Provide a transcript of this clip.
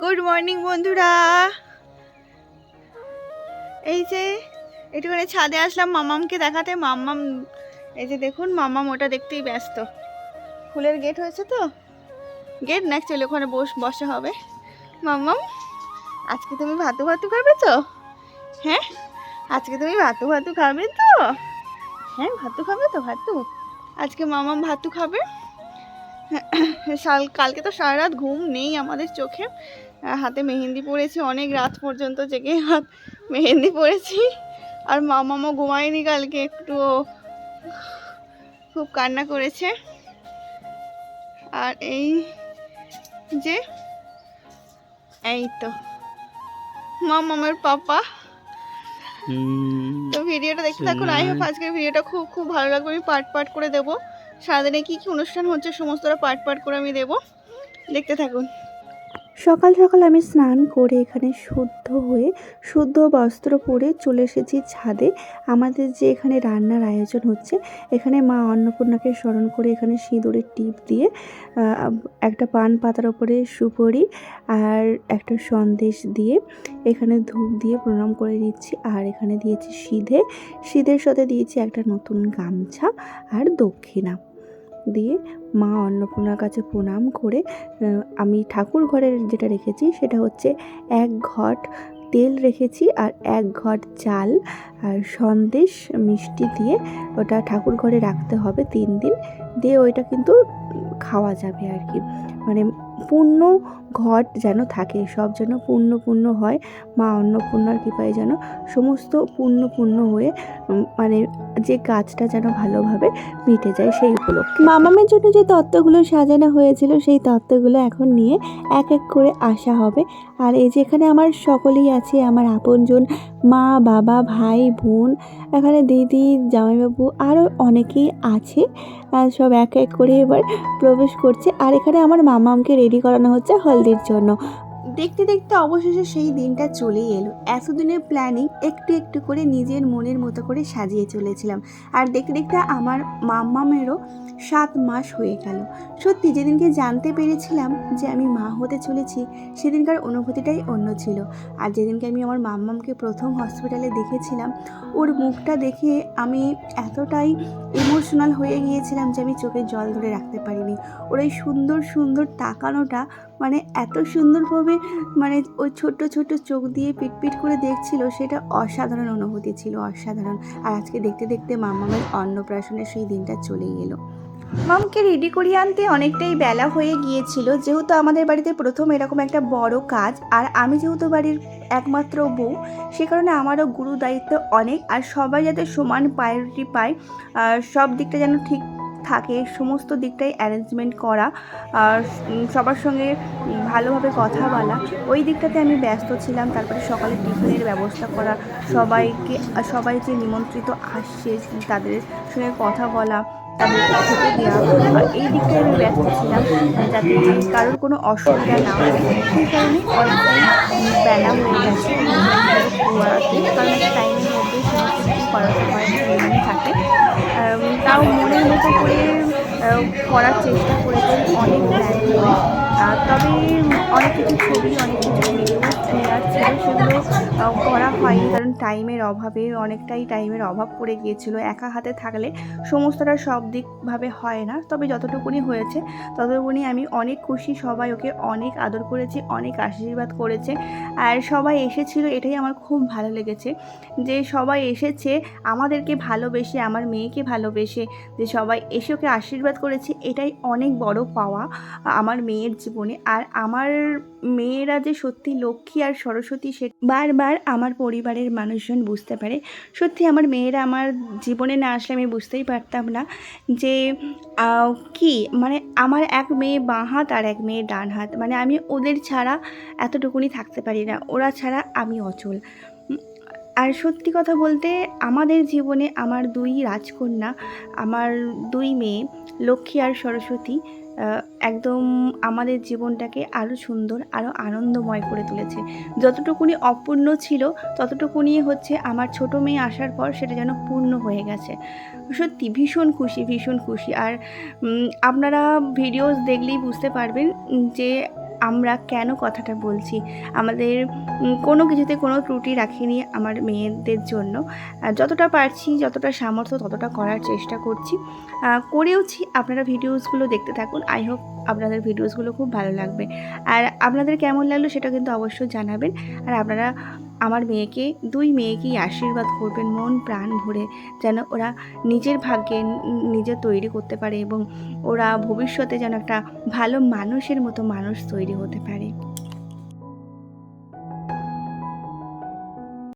Good morning বন্ধুরা। এই যে, একটুখানি ছাদে আসলাম মামামকে দেখাতে। মাম্মাম এই যে দেখুন মাম্মাম ওটা দেখতেই ব্যস্ত। ফুলের গেট হয়েছে তো? গেট না অ্যাকচুয়ালি ওখানে বস, বসা হবে। মাম্মাম আজকে তুমি ভাতু ভাতু খাবে তো? হ্যাঁ? আজকে তুমি ভাতু ভাতু খাবে তো? হ্যাঁ ভাতু খাবে তো, ভাতু? আজকে মামাম ভাতু খাবে। কালকে তো সারা রাত ঘুম নেই আমাদের চোখে। হাতে মেহেন্দি পড়েছি অনেক রাত পর্যন্ত জেগে হাত মেহেন্দি পড়েছি আর মামামও ঘুমায়নি কালকে একটু খুব কান্না করেছে। আর এই যে এই তো মামামের পাপা। তো ভিডিওটা দেখতে থাকুন আই হোপ আজকের ভিডিওটা খুব খুব ভালো লাগবে আমি পার্ট পার্ট করে দেবো। সারাদিনে কী কী অনুষ্ঠান হচ্ছে সমস্তটা পার্ট পার্ট করে আমি দেবো। দেখতে থাকুন। সকাল সকাল আমি স্নান করে এখানে শুদ্ধ হয়ে, শুদ্ধ বস্ত্র পরে চলে এসেছি ছাদে। আমাদের যে এখানে রান্নার আয়োজন হচ্ছে, এখানে মা অন্নপূর্ণাকে স্মরণ করে এখানে সিঁদুরের টিপ দিয়ে একটা পান পাতার ওপরে সুপরি আর একটা সন্দেশ দিয়ে এখানে ধূপ দিয়ে প্রণাম করে নিচ্ছি আর এখানে দিয়েছি সিধে, সিধের সাথে দিয়েছি একটা নতুন গামছা আর দক্ষিণা। দিয়ে মা অন্নপূর্ণার কাছে প্রণাম করে আমি ঠাকুর ঘরের যেটা রেখেছি সেটা হচ্ছে এক ঘট তেল রেখেছি আর এক ঘট চাল আর সন্দেশ মিষ্টি দিয়ে ওটা ঠাকুর ঘরে রাখতে হবে তিন দিন। দিয়ে ওইটা কিন্তু খাওয়া যাবে আর কি। মানে পূর্ণ ঘট যেন থাকে, সব যেন পূর্ণ পূর্ণ হয়, মা অন্নপূর্ণার কৃপায় যেন সমস্ত পূর্ণ পূর্ণ হয়ে মানে যে কাজটা যেন ভালোভাবে মিটে যায় সেই উপলক্ষে। মামামের জন্য যে তত্ত্বগুলো সাজানো হয়েছিল, সেই তত্ত্বগুলো এখন নিয়ে এক এক করে আসা হবে। আর এই যেখানে আমার সকলেই আছে, আমার আপনজন, মা, বাবা, ভাই, বোন, এখানে দিদি, জামাইবাবু আরও অনেকেই আছে সব এক এক করে এবার প্রবেশ করছে। আর এখানে আমার মামামকে রেডি করানো হচ্ছে হলদির জন্য। দেখতে দেখতে অবশেষে সেই দিনটা চলেই এলো। এতদিনের প্ল্যানিং একটু একটু করে নিজের মনের মতো করে সাজিয়ে চলেছিলাম। আর দেখতে দেখতে আমার মাম্মামেরও সাত মাস হয়ে গেল। সত্যি যেদিনকে জানতে পেরেছিলাম যে আমি মা হতে চলেছি, সেদিনকার অনুভূতিটাই অন্য ছিল। আর যেদিনকে আমি আমার মাম্মামকে প্রথম হসপিটালে দেখেছিলাম, ওর মুখটা দেখে আমি এতটাই ইমোশনাল হয়ে গিয়েছিলাম যে আমি চোখে জল ধরে রাখতে পারিনি। ওর এই সুন্দর সুন্দর তাকানোটা মানে এত সুন্দরভাবে মানে ওই ছোট্ট ছোট্ট চোখ দিয়ে পিটপিট করে দেখছিল, সেটা অসাধারণ অনুভূতি ছিল, অসাধারণ। আর আজকে দেখতে দেখতে মামামের অন্নপ্রাশনের সেই দিনটা চলেই এলো মামকে রেডি করিয়ে আনতে অনেকটাই বেলা হয়ে গিয়েছিল। যেহেতু আমাদের বাড়িতে প্রথম এরকম একটা বড় কাজ, আর আমি যেহেতু বাড়ির একমাত্র বউ, সে কারণে আমারও গুরু দায়িত্ব অনেক। আর সবাই যাতে সমান প্রায়োরিটি পায় সব দিকটা যেন ঠিক থাকে, সমস্ত দিকটাই অ্যারেঞ্জমেন্ট করা আর সবার সঙ্গে ভালোভাবে কথা বলা। ওই দিকটাতে আমি ব্যস্ত ছিলাম, তারপরে সকালে টিফিনের ব্যবস্থা করা, সবাইকে, সবাই যে নিমন্ত্রিত আসছে তাদের সঙ্গে কথা বলা দেওয়া এই দিকটায় আমি ব্যস্ত ছিলাম, যাতে কারোর কোনো অসুবিধা না হয়। সেই কারণে অনেকটাই বেলা হয়ে গেছে। করাতে কারণ টাইমের মধ্যে সমস্ত কিছু করার সময় থাকে। তাও মনের মতো করে করার চেষ্টা করেছি অনেক তবে অনেক কিছু ছবি, অনেক কিছু সেগুলো করা হয়নি কারণ টাইমের অভাবে, অনেকটাই টাইমের অভাব পড়ে গিয়েছিল। একা হাতে থাকলে সমস্তটা সব দিকভাবে হয় না। তবে যতটুকুনি হয়েছে, ততটুকুনি আমি অনেক খুশি, সবাই ওকে অনেক আদর করেছে, অনেক আশীর্বাদ করেছে। আর সবাই এসেছিল, এটাই আমার খুব ভালো লেগেছে যে সবাই এসেছে, আমাদেরকে ভালোবেসে, আমার মেয়েকে ভালোবেসে, যে সবাই এসে ওকে আশীর্বাদ করেছে, এটাই অনেক বড় পাওয়া আমার মেয়ের জীবনে। আর আমার মেয়েরা যে সত্যি লক্ষ্মী আর সরস্বতী, সে বারবার আমার পরিবারের মানুষজন বুঝতে পারে। সত্যি আমার মেয়েরা আমার জীবনে না আসলে আমি বুঝতেই পারতাম না যে কি? মানে আমার এক মেয়ে বাঁ হাত আর এক মেয়ে ডান হাত। মানে আমি ওদের ছাড়া এতটুকুনি থাকতে পারি না। ওরা ছাড়া আমি অচল। আর সত্যি কথা বলতে আমাদের জীবনে আমার দুই রাজকন্যা, আমার দুই মেয়ে, লক্ষ্মী আর সরস্বতী একদম আমাদের জীবনটাকে আরও সুন্দর আরও আনন্দময় করে তুলেছে। যতটুকুনি অপূর্ণ ছিল, ততটুকুনি হচ্ছে আমার ছোট মেয়ে আসার পর সেটা যেন পূর্ণ হয়ে গেছে। সত্যি ভীষণ খুশি ভীষণ খুশি। আর আপনারা ভিডিওস দেখলেই বুঝতে পারবেন যে আমরা কেন কথাটা বলছি? আমাদের কোনো কিছুতে কোনো ত্রুটি রাখিনি আমার মেয়েদের জন্য। যতটা পারছি, যতটা সামর্থ্য, ততটা করার চেষ্টা করছি। করেওছি। আপনারা ভিডিওসগুলো দেখতে থাকুন। আই হোপ আপনাদের ভিডিওসগুলো খুব ভালো লাগবে। আর আপনাদের কেমন লাগল সেটা কিন্তু অবশ্যই জানাবেন। আর আপনারা আমার মেয়েকে, দুই মেয়েকেই আশীর্বাদ করবেন, মন প্রাণ ভরে, যেন ওরা নিজের ভাগ্যে নিজে তৈরি করতে পারে এবং ওরা ভবিষ্যতে যেন একটা ভালো মানুষের মতো মানুষ তৈরি হতে পারে।